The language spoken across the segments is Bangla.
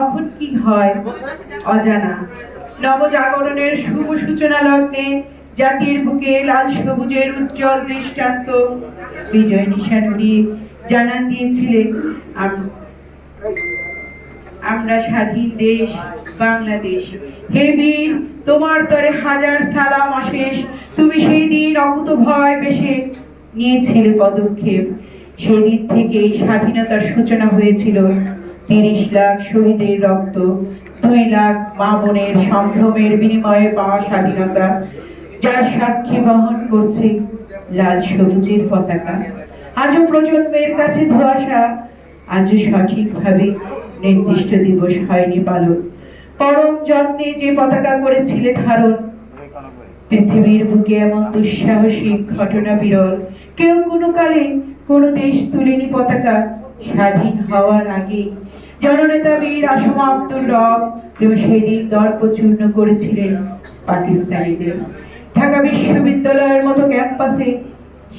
কখন কি হয় অজানা। নবজাগরণের শুভ সূচনা লগ্নে জাতির বুকে লাল সবুজের উজ্জ্বল দৃষ্টান্ত বিজয় নিশান উড়িয়ে জানান দিয়েছিলেন আম- আমরা স্বাধীন দেশ, বাংলাদেশ। হে বীর, তোমার তরে হাজার সালাম অশেষ। তুমি সেই দিন অকুত ভয় বেশে নিয়েছিলে পদক্ষেপ। সেদিন থেকেই স্বাধীনতার সূচনা হয়েছিল। তিরিশ লাখ শহীদের রক্ত, দুই লাখ মা বোনের সম্ভ্রমের বিনিময়ে পাওয়া স্বাধীনতা, যার সাক্ষী বহন করছে লাল সবুজের পতাকা। আজও প্রজন্মের কাছে ধোয়াশা, আজও সঠিকভাবে নির্দিষ্ট দিবস হয়নি পালন। পরম যত্নে যে পতাকা করেছিলে ধারণ পৃথিবীর বুকে এমন দুঃসাহসিক ঘটনা বিরল। কেউ কোনো কালে কোনো দেশ তুলেনি পতাকা। স্বাধীন হওয়ার আগে জননেতা বীর আসম আব্দুল রব কেউ সেই দিন দর্প চূর্ণ করেছিলেন পাকিস্তানিদের। ঢাকা বিশ্ববিদ্যালয়ের মতো ক্যাম্পাসে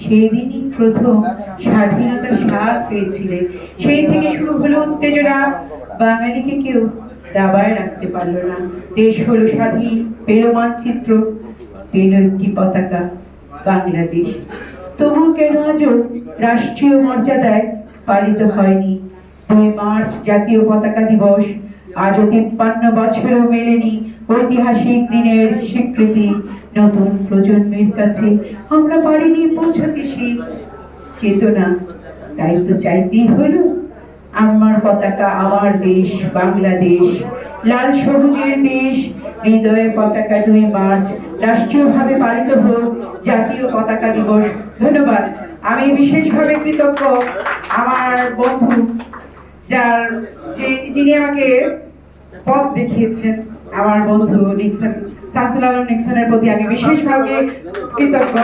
সেই দিনই প্রথম স্বাধীনতার স্বাদ পেয়েছিলেন। সেই থেকে শুরু হলো উত্তেজনা। বাঙালিকে কেউ দাবায় রাখতে পারল না। দেশ হলো স্বাধীন, পেল মানচিত্র, পেল একটি পতাকা, বাংলাদেশ। তবু কেন আজও রাষ্ট্রীয় মর্যাদায় পালিত হয়নি দুই মার্চ জাতীয় পতাকা দিবস। আজও তিপ্পান্ন বছরও মেলেনি ঐতিহাসিক দিনের স্বীকৃতি নতুন প্রজন্মের কাছে। আমরা পারিনি পৌঁছতে সেই চেতনা। তাই তো চাইতেই হলো, আমার পতাকা আমার দেশ, বাংলাদেশ। লাল সবুজের দেশ, হৃদয়ে পতাকা দুই মার্চ। রাষ্ট্রীয়ভাবে পালিত হোক, জাতীয় পতাকা দিবস। ধন্যবাদ। আমি বিশেষভাবে কৃতজ্ঞ আমার বন্ধু যার যিনি আমাকে পথ দেখিয়েছেন, আমার বন্ধু নিক্সন, শামসুল আলম নিক্সনের প্রতি আমি বিশেষভাবে কৃতজ্ঞ।